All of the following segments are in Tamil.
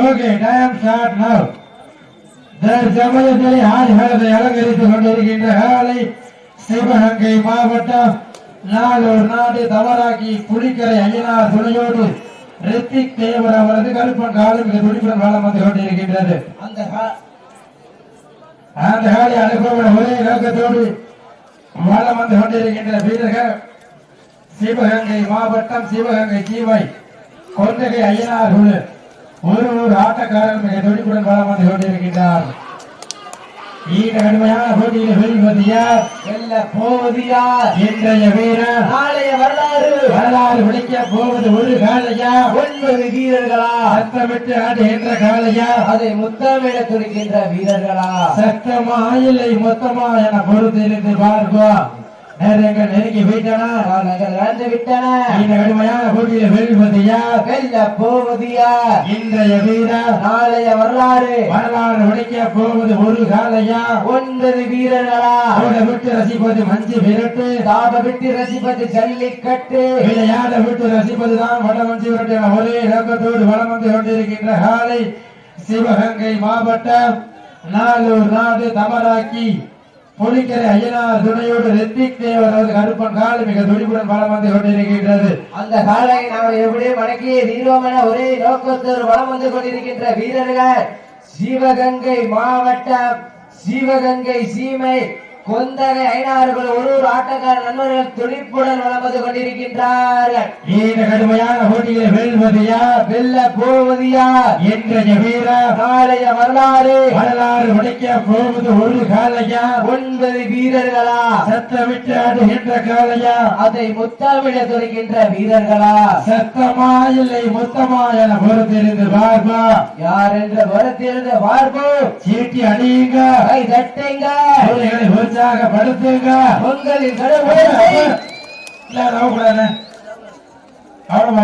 ஓகே டைம் ஸ்டார்ட் நவ் தற்சமயத்தில் ஆண்களதை அலங்கரித்துக் கொண்டிருக்கின்ற காலை சிவகங்கை மாவட்டம் நாளூர் நாடு தவறாக்கி புலிக்கரை ஐயனார் துணையோடு ரித்திக் தேவர் அவரது கருப்பன் காலம் மிக துடிப்புடன் வளம் வந்து கொண்டிருக்கின்றது அந்த கா- அந்த காலை அனுபவம் ஒரே நோக்கத்தோடு வளம் வந்து கொண்டிருக்கின்ற வீரர்கள் சிவகங்கை மாவட்டம் சிவகங்கை ஜீவை கொண்டகை ஐயனார் குழு ஒரு ஒரு ஆட்டக்காரர் மிக துடிப்புடன் வளம் வந்து கொண்டிருக்கின்றார். ஈட கடுமையான போட்டியில் வெல்வது யார் வெல்ல போவது யார் இன்றைய வீரர் நாளைய வரலாறு. வரலாறு விളിக்க போவது ஒரு காலையா ஒன்பது வீரர்களா? சத்தமிட்டு ஆடுகின்ற காலையா அதை முத்தமிட துடிக்கின்ற வீரர்களா? சத்தமா இல்லை மொத்தமா என பொறுத்திருந்து பார்ப்போம். நேரங்கள் நெருங்கி போயிட்டன. காலங்கள் இழந்து விட்டன. இந்த கடுமையான போட்டியில் வெல்வது யார் வெல்ல போவது யார் இன்றைய வீரர் நாளைய வரலாறு. வரலாறு விളിக்க போவது ஒரு காலையா? ஒன்பது வீரர்களா? ஓட விட்டு ரசிப்பது மஞ்சு விரட்டு. தாப விட்டு ரசிப்பது ஜல்லிக்கட்டு. விளையாட விட்டு ரசிப்பதுதான் வடமஞ்சி விரட்டு என ஒரே நோக்கத்தோடு வளம் வந்து கொண்டிருக்கின்ற காலை சிவகங்கை மாவட்டம். நாளூர் நாடு தமராக்கி. புலிக்கரை ஐயனார் துணையோடு ரித்திக் தேவர் அவரது கருப்பன் கால் மிக துடிப்புடன் பலம் வந்து கொண்டிருக்கின்றது. அந்த காலை நாம் எப்படி மடக்கி தீர்வோம் ஒரே நோக்கத்தோடு பலம் வந்து கொண்டிருக்கின்ற வீரர்கள். சிவகங்கை மாவட்டம் சிவகங்கை சீமை கொந்தகை ஐநாறுகள் ஒரு ஒரு ஆட்டக்கார நண்பர்கள் துடிப்புடன் வளம் வந்து கொண்டிருக்கின்றார்கள் இந்த கடுமையான போட்டியில் வெல்வது யார் வெல்ல போவது யார் இன்றைய வீரர் நாளைய வரலாறு. வரலாறு உடைக்க போவது ஒரு காலையா? ஒன்பது வீரர்களா? சத்தமிட்டு ஆடுகின்ற காலையா? அதை முத்தமிட துடிக்கின்ற வீரர்களா? சத்தமா இல்லை மொத்தமா என பொறுத்திருந்து பார்ப்பா. யார் என்ற வரத்திலிருந்து பார்ப்போம். சீட்டி அடியுங்க கை தட்டுங்க. சூரியனை உற்சாகப்படுத்துங்க உங்களின் கடவுளை. இல்ல நவக்கூடாது. அவ்வளவு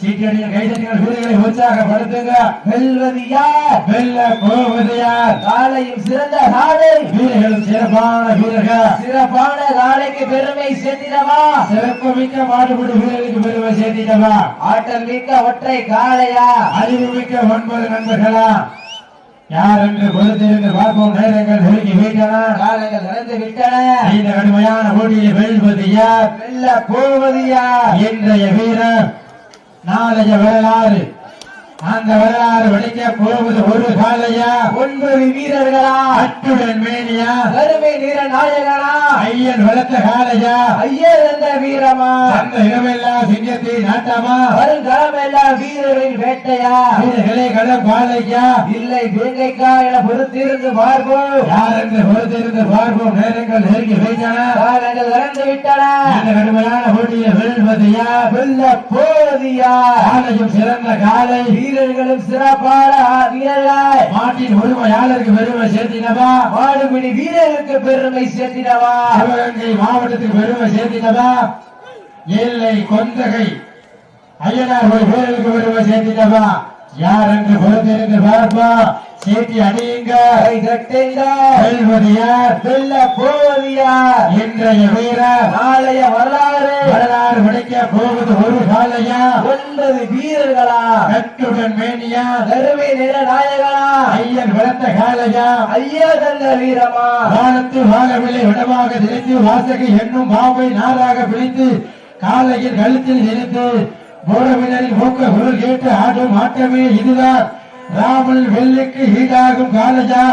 சீட்டி அடிங்க கை தட்டுங்க சூரியனை உற்சாகப்படுத்துங்க வெல்வது யார் வெல்ல போவது யார் காலையும் சிறந்த காலை வீரர்களும் சிறப்பான வீரர்கள். சிறப்பான காலைக்கு பெருமை சேர்த்திடவா? சிறப்பு மிக்க மாடுபிடி வீரர்களுக்கு பெருமை மிக்க ஒற்றை காளையா? அறிவு மிக்க ஒன்பது நண்பர்களா? யார் என்று பொறுத்திருந்து பார்ப்போம் நேரங்கள் நெருங்கி வைத்தன காலங்கள் நடந்து விட்டன. இந்த கடுமையான போட்டியை வெல்வது யார்? வெல்ல போவது யார்? இன்றைய வீரர் நாளைய வரலாறு. அந்த வரலாறு வெடிக்க போவது ஒரு காலையா? ஒன்பது வீரர்களா? அட்டுடன் மேனியா? கருமை நீர நாயகனா? ஐயன் வளர்த்த காலையா? ஐயர் என்ற வீரமா? அந்த இடமெல்லாம் சிங்கத்தை நாட்டமா? வருங்காலமெல்லாம் வீரர்களின் வேட்டையா? வீரர்களே களம் காலையா இல்லை வேங்கைக்கா என பொறுத்திருந்து பார்ப்போம். யார் என்று பொறுத்திருந்து பார்ப்போம்? நேரங்கள் நெருங்கி வைத்தன காலங்கள் நடந்து விட்டன. இந்த கடுமையான போட்டியை வெல்வது யார் வெல்ல போவது யார் காலையும் சிறந்த காலை. வீரர்களும் சிறப்பான வீரர்கள் மாட்டின் உரிமையாளருக்கு பெருமை சேர்த்தினவா மாடுபிடி வீரருக்கு பெருமை சேர்த்திடவா? சிவகங்கை மாவட்டத்துக்கு பெருமை சேர்த்தினவா எல்லை கொந்தகை ஐயனார் ஒரு பேருக்கு பெருமை சேர்த்தினவா யார் என்று பொறுத்திருந்து பார்ப்பா? சீட்டி அடியுங்க கை தட்டுங்க வெல்வது யார்? வெல்ல போவது யார்? இன்றைய வீரர். நாளைய வரலாறு வரலாறு உடைக்க போவது ஒரு காலையா ஒன்பது வீரர்களா? கட்டுடன் மேனியா? கருமை நிற நாயகனா? ஐயன் வளர்த்த காலையா? ஐயா தந்த வீரமா? வானத்து வாழவில்லை விடமாக திணித்து வாசகை என்னும் பாவை நாராக பிடித்து காலையில் கழுத்தில் இணைத்து போரவினரின் மூக்க குரல் கேட்டு ஆடும் ஆட்டமே இதுதான். ராவணன் வெள்ளுக்கு ஈடாகும் காலையா?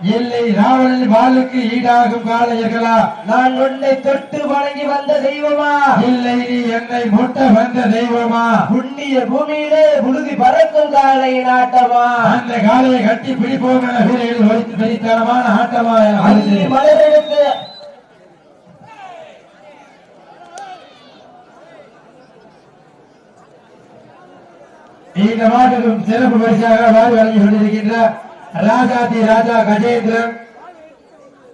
இல்லை ராவணன் வாளுக்கு ஈடாகும் காளையர்களா? நான் உன்னை தொட்டு வணங்கி வந்த தெய்வமா? இல்லை நீ என்னை முட்ட வந்த தெய்வமா? புண்ணிய பூமியிலே புழுதி பறக்கும் காலை நாட்டமா? அந்த காலையை கட்டி பிடிப்போம் என வீரர்கள் வைத்து பெரித்தனமான ஆட்டமா. மலரெடுத்து. இந்த மாட்டுக்கும் சிறப்பு பரிசாக வாரி வழங்கி கொண்டிருக்கின்ற ராஜாதி ராஜா கஜேந்திரன்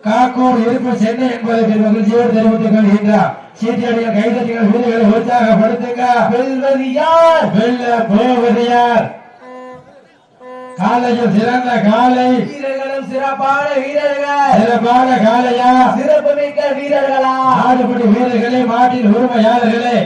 காக்கூர் இருப்பு சென்னை என்பதற்கு மகிழ்ச்சியோடு தெரிவித்துக் கொள்கின்றார். சீட்டியடிகள் கைதட்டிகள் வீரர்களை உற்சாகப்படுத்துங்க. வெல்வது யார்? வெல்ல போவது யார்? காலையில் சிறந்த காலை. வீரர்களும் சிறப்பான வீரர்கள். சிறப்பான காலையா? சிறப்பு மிக்க வீரர்களா? ஆடுபடி வீரர்களே மாட்டின் உரிமையாளர்களே.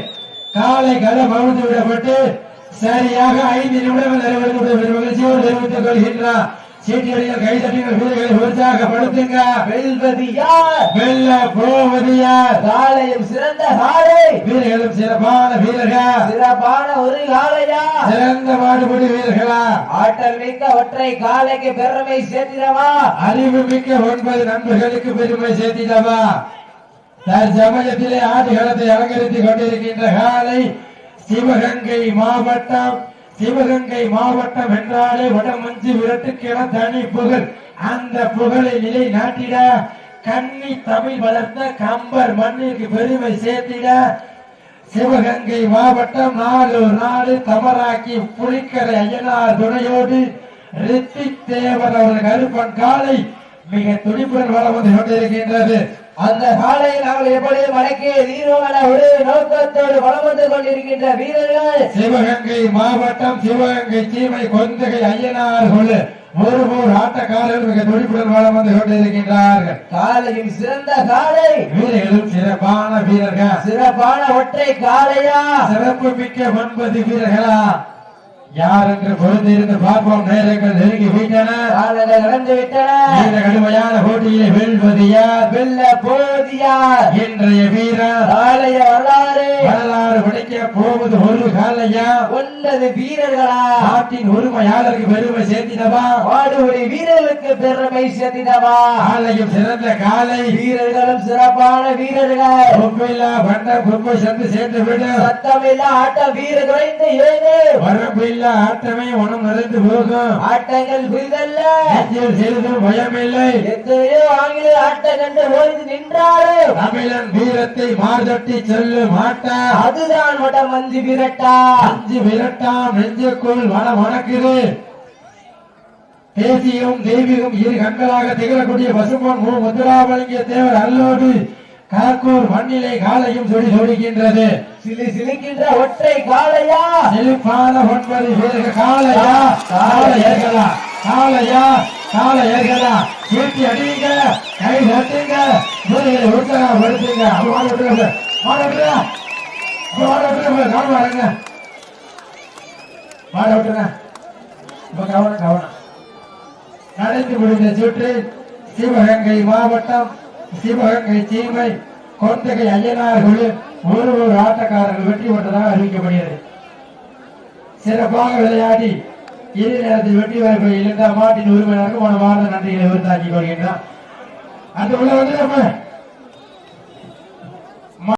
காலை களம் அவிழ்த்து விடப்பட்டு சரியாக ஐந்து நிமிடங்கள் நிறைவேற்ற மகிழ்ச்சியோடு தெரிவித்துக் கொள்கின்றார். சீட்டியடிகள் கைதட்டிகள் வீரர்களை உற்சாகப்படுத்துங்க வெல்வது யார் வெல்ல போவதியார் காலையும் சிறந்த காலை வீரர்களும் சிறப்பான வீரர்கள்? சிறப்பான ஒரு காலையா சிறந்த மாடுபடி வீரர்களா? ஆற்றல் மிக்க ஒற்றை காலைக்கு பெருமை சேர்த்திடவா? அறிவு மிக்க ஒன்பது நண்பர்களுக்கு பெருமை சேர்த்திடவா? தற்சமயத்திலே ஆடுகளத்தை அலங்கரித்துக் கொண்டிருக்கின்ற காலை சிவகங்கை மாவட்டம் சிவகங்கை மாவட்டம் என்றாலே வடமஞ்சு விரட்டுக்கென தனி புகழ். அந்த புகழை நிலை நாட்டிட கன்னி தமிழ் வளர்த்த கம்பர் மண்ணிற்கு பெருமை சேர்த்திட சிவகங்கை மாவட்டம் நாலு நாடு தமராக்கி புலிக்கரை ஐயனார் துணையோடு ரித்திக் தேவர் அவர்கள் கருப்பன் காலை மிக துடிப்புடன் வளம் வந்து கொண்டிருக்கின்றது. அந்த காலையில் நாங்கள் எப்படி மடக்கி தீர்வமான ஒரு நோக்கத்தோடு வளம் வந்து கொண்டிருக்கின்ற வீரர்கள்? சிவகங்கை மாவட்டம் சிவகங்கை சீமை கொந்தகை ஐயனார் கொள்ளு ஒரு ஊர் ஆட்டக்காரர்கள் மிக துடிப்புடன் வளம் வந்து கொண்டிருக்கின்றார்கள். காலையும் சிறந்த காலை. வீரர்களும் சிறப்பான வீரர்கள். சிறப்பான ஒற்றை காலையா? சிறப்பு மிக்க ஒன்பது வீரர்களா? யார் என்று பொறுத்திருந்து பார்ப்போம் நேரங்கள் நெருங்கி விட்டன. நடந்து விட்டன. இந்த கடுமையான போட்டியிலே வெல்வது யார்? வெல்ல போதியார் இன்றைய வீரர். காலைய வரலாறு. படைக்க போவது ஒரு காலையா? ஒன்பது வீரர்களா? நாட்டின் உரிமையாளருக்கு பெருமை சேர்த்திடவா? மாடுபடி வீரர்களுக்கு பெருமை சேர்த்திடவா? காலையும் சிறந்த காலை. வீரர்களும் சிறப்பான வீரர்கள். ஒப்பில்லா பண்ட குப்பை சந்து சேர்ந்து விடு. சத்தமில்ல ஆட்ட வீர குறைந்து ஏழு. வரப்பில்லா ஆட்டமே உணம் நிறைந்து போகும். ஆட்டங்கள் புரிதல்ல. நெஞ்சில் சிறிதும் பயமில்லை. எத்தனையோ ஆங்கில ஆட்டம் கண்டு ஓய்ந்து நின்றாலும் தமிழன் வீரத்தை மார்தட்டி செல்லு மாட்டா அதுதான் வட மஞ்சு விரட்டா. அஞ்சு விரட்டாம் நெஞ்சுக்குள் வன வணக்குது. தேசியம் தெய்வீகம் இரு கண்களாக திகழக்கூடிய பசும்பொன் மு. முத்துராமலிங்க தேவர் அல்லோடு காக்கூர் மண்ணிலே காலையும் சொல்லி சொல்கின்றது சிலி சிலிக்கின்ற ஒற்றை காளையா? செழிப்பான ஒன்பது வீரர்கள் காலையா காலை ஏற்கலா காலையா காலை ஏற்கலா சீட்டி அடிங்க கை மாட விட்டுருங்க. அப்ப மாட விட்டுருங்க. கவனம் வாருங்க மாட விட்டுருங்க இப்ப கவனம் கவனம். நடந்து முடிந்த சுற்று சிவகங்கை மாவட்டம் சிவகங்கை சீமை கொந்தகை ஐயனார்கள் ஒரு ஒரு ஆட்டக்காரர்கள் வெற்றி பெற்றதாக அறிவிக்கப்படுகிறது. சிறப்பாக விளையாடி இறுதி நேரத்தில் வெற்றி வாய்ப்பை இழந்த மாட்டின் உரிமையினருக்கு மன வாழ்ந்த நன்றிகளை விருந்தாக்கி கொள்கின்றார் அந்த உள்ள வந்து நம்ம